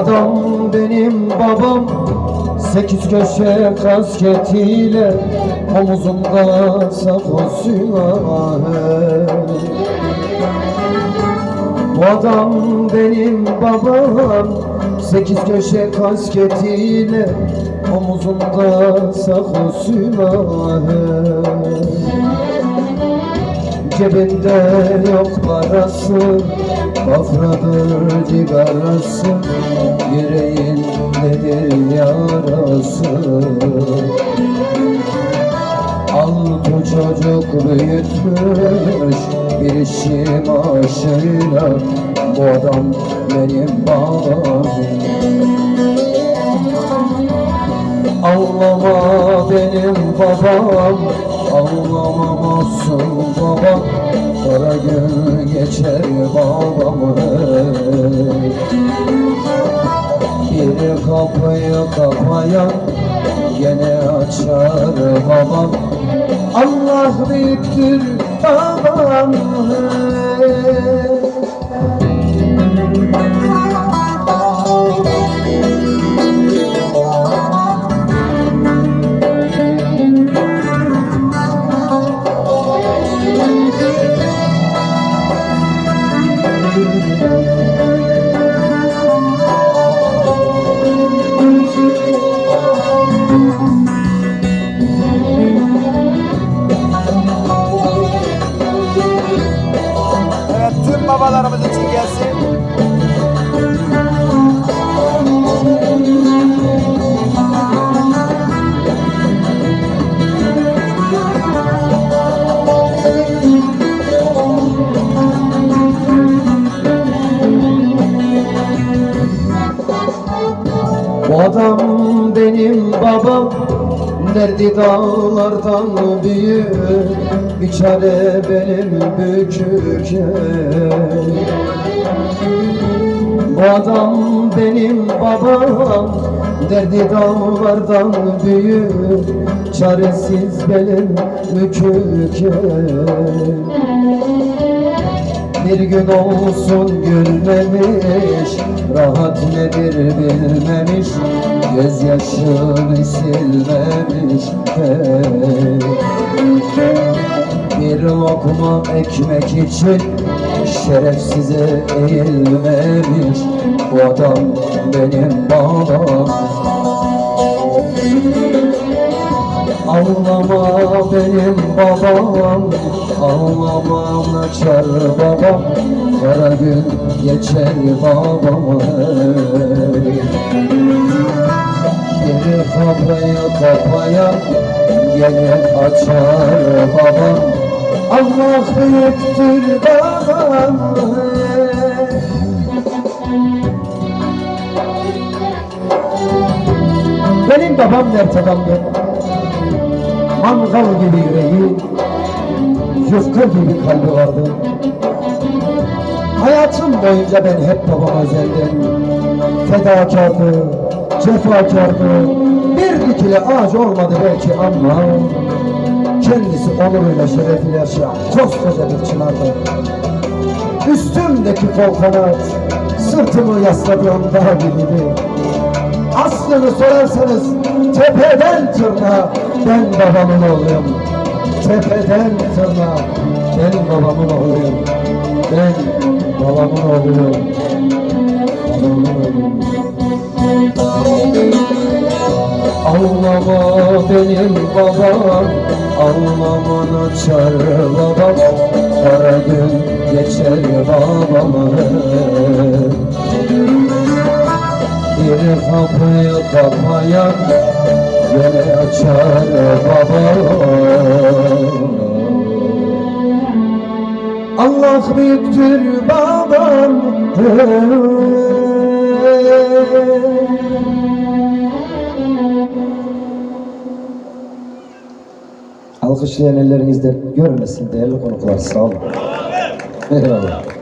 Adam benim babam Sekiz köşe kasketiyle Omuzumda sako silahı Bu adam benim babam Sekiz köşe kasketiyle Omuzumda sako silahı Cebinde yok parası Bafradır cigarası. Yüreğindedir yarası? Altı çocuk büyütmüş Bir işim aşıyla Bu adam benim babam Ağlama benim babam Ağlama masum babam Kara gün geçer babam hey. Bir kapıyı kapayan Gene açar babam Allah büyüktür babam hey. Adam benim babam Derdi dağlardan büyük. Bir çare benim bükük. Bu adam benim babam Derdi dağlardan büyük. Çaresiz benim bükük bir gün olsun gülmemiş Rahat nedir bilmemiş Gözyaşını silmemiş hey. Bir lokma ekmek için Şerefsize eğilmemiş Bu adam benim babam Ağlama benim babam Ağlama açar babam Kara gün geçer babam hey. Bir kapıyı kapaya Gene açar babam Allah büyüktür babam. Benim babam dert adamdı Mangal gibi yüreği Yufka gibi kalbi vardı Hayatım boyunca ben hep babama özendim. Fedakardı, cefakardı. Bir dikili ağaç olmadı belki ama Kendisi onuruyla şerefiyle yaşayan koskoca bir çınardı. Üstümdeki kol kanat Sırtımı yasladığım dağ gibiydi Aslını sorarsanız tepeden tırnağa ben babamın oğluyum. Tepeden tırnağa ben babamın oğluyum. Ben babamın oğluyum. Babamın oğluyum. Ağlama benim babam Ağlaman açar babam kara gün geçer babamı Bir kapıyı kapayan Yine açar babam Allah büyüktür babam Alkışlayan ellerinizde görmesin değerli konuklar sağ olun. Eyvallah.